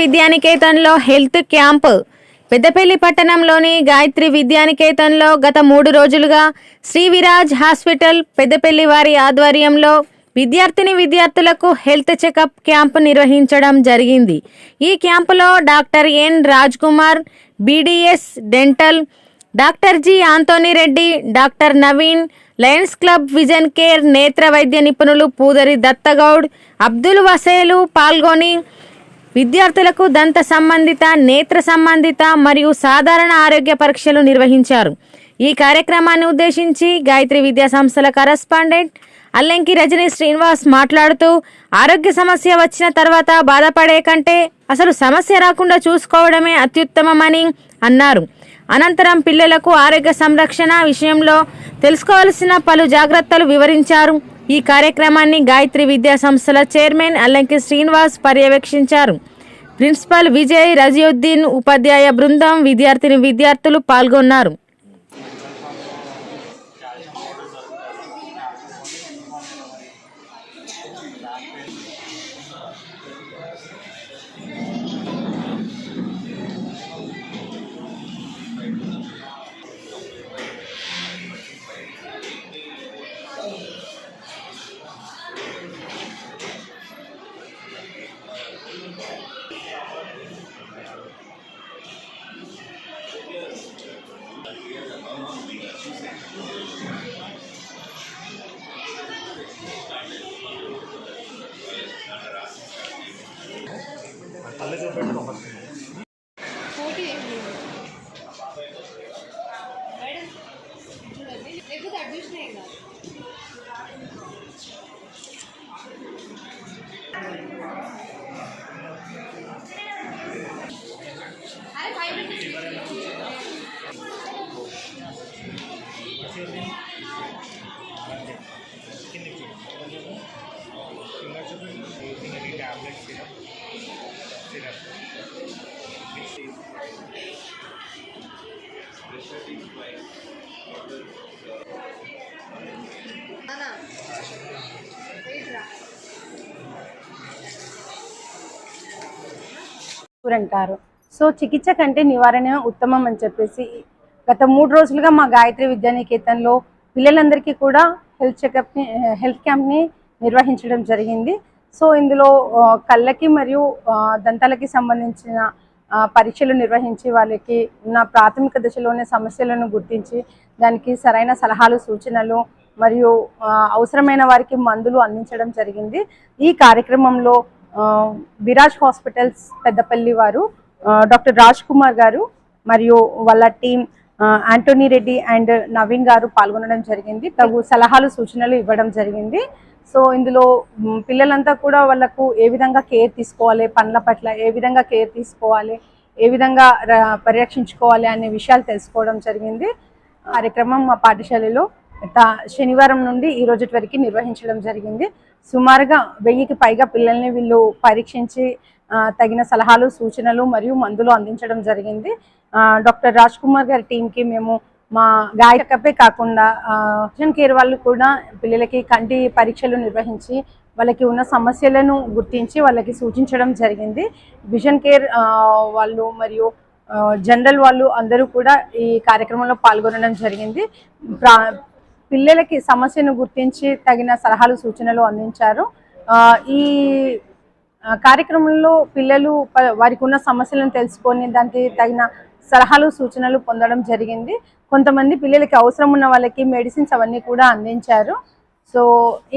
విద్యానికేతన్లో health camp. Peddapalli పట్టణంలోని గాయత్రి విద్యానికేతన్లో గత మూడు రోజులుగా శ్రీ విరాజ్ హాస్పిటల్ పెద్దపల్లి వారి ఆధ్వర్యంలో విద్యార్థిని విద్యార్థులకు హెల్త్ చెకప్ క్యాంప్ నిర్వహించడం జరిగింది. ఈ క్యాంపులో doctor N Raj Kumar BDS dental doctor G Antony Reddy doctor Naveen Lions Club vision care నేత్ర వైద్య నిపుణులు పూదరి దత్తగౌడ్ అబ్దుల్ వసేలు పాల్గొని విద్యార్థులకు దంత సంబంధిత నేత్ర సంబంధిత మరియు సాధారణ ఆరోగ్య పరీక్షలు నిర్వహించారు. ఈ కార్యక్రమాన్ని ఉద్దేశించి గాయత్రి విద్యా సంస్థల కరస్పాండెంట్ అల్లెంకి రజనీ శ్రీనివాస్ మాట్లాడుతూ ఆరోగ్య సమస్య వచ్చిన తర్వాత బాధపడే కంటే అసలు సమస్య రాకుండా చూసుకోవడమే అత్యుత్తమమని అన్నారు. అనంతరం పిల్లలకు ఆరోగ్య సంరక్షణ విషయంలో తెలుసుకోవాల్సిన పలు జాగ్రత్తలు వివరించారు. ఈ కార్యక్రమాన్ని గాయత్రి విద్యా సంస్థల చైర్మన్ అల్లంకి శ్రీనివాస్ పర్యవేక్షించారు. ప్రిన్సిపల్ విజయ్ రజియుద్దీన్ ఉపాధ్యాయ బృందం విద్యార్థిని విద్యార్థులు పాల్గొన్నారు. a little bit common. అంటారు సో చికిత్స కంటే నివారణ ఉత్తమం అని చెప్పేసి గత మూడు రోజులుగా మా గాయత్రి విద్యానికేతన్లో పిల్లలందరికీ కూడా హెల్త్ చెకప్ని హెల్త్ క్యాంప్ని నిర్వహించడం జరిగింది. సో ఇందులో కళ్ళకి మరియు దంతాలకి సంబంధించిన పరీక్షలు నిర్వహించి వాళ్ళకి ఉన్న ప్రాథమిక దశలోనే సమస్యలను గుర్తించి దానికి సరైన సలహాలు సూచనలు మరియు అవసరమైన వారికి మందులు అందించడం జరిగింది. ఈ కార్యక్రమంలో విరాజ్ హాస్పిటల్స్ పెద్దపల్లి వారు డాక్టర్ రాజ్ కుమార్ గారు మరియు వాళ్ళ team Antony Antony Reddy and Naveen గారు పాల్గొనడం జరిగింది. తగు సలహాలు సూచనలు ఇవ్వడం జరిగింది. సో ఇందులో పిల్లలంతా కూడా వాళ్ళకు ఏ విధంగా కేర్ తీసుకోవాలి పండ్ల పట్ల ఏ విధంగా కేర్ తీసుకోవాలి ఏ విధంగా పరిరక్షించుకోవాలి అనే విషయాలు తెలుసుకోవడం జరిగింది. కార్యక్రమం మా పాఠశాలలో శనివారం నుండి ఈ రోజు వరకు నిర్వహించడం జరిగింది. సుమారుగా వెయ్యికి పైగా పిల్లల్ని వీళ్ళు పరీక్షించి తగిన సలహాలు సూచనలు మరియు మందులు అందించడం జరిగింది. డాక్టర్ రాజ్ కుమార్ గారి టీంకి మేము మా గాయకపే కాకుండా విజన్ కేర్ వాళ్ళు కూడా పిల్లలకి కంటి పరీక్షలు నిర్వహించి వాళ్ళకి ఉన్న సమస్యలను గుర్తించి వాళ్ళకి సూచించడం జరిగింది. విజన్ కేర్ వాళ్ళు మరియు జనరల్ వాళ్ళు అందరూ కూడా ఈ కార్యక్రమంలో పాల్గొనడం జరిగింది. పిల్లలకి సమస్యను గుర్తించి తగిన సలహాలు సూచనలు అందించారు. ఈ కార్యక్రమంలో పిల్లలు వారికి ఉన్న సమస్యలను తెలుసుకొని దానికి తగిన సలహాలు సూచనలు పొందడం జరిగింది. కొంతమంది పిల్లలకి అవసరం ఉన్న వాళ్ళకి మెడిసిన్స్ అవన్నీ కూడా అందించారు. సో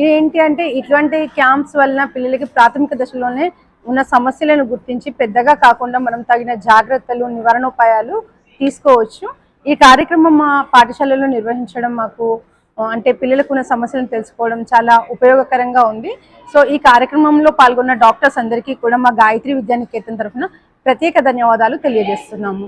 ఏంటి అంటే ఇటువంటి క్యాంప్స్ వలన పిల్లలకి ప్రాథమిక దశలోనే ఉన్న సమస్యలను గుర్తించి పెద్దగా కాకుండా మనం తగిన జాగ్రత్తలు నివారణోపాయాలు తీసుకోవచ్చు. ఈ కార్యక్రమం మా పాఠశాలలో నిర్వహించడం మాకు అంటే పిల్లలకు ఉన్న సమస్యలను తెలుసుకోవడం చాలా ఉపయోగకరంగా ఉంది. సో ఈ కార్యక్రమంలో పాల్గొన్న డాక్టర్స్ అందరికీ కూడా మా గాయత్రి విద్యానికేతన్ తరఫున ప్రత్యేక ధన్యవాదాలు తెలియజేస్తున్నాము.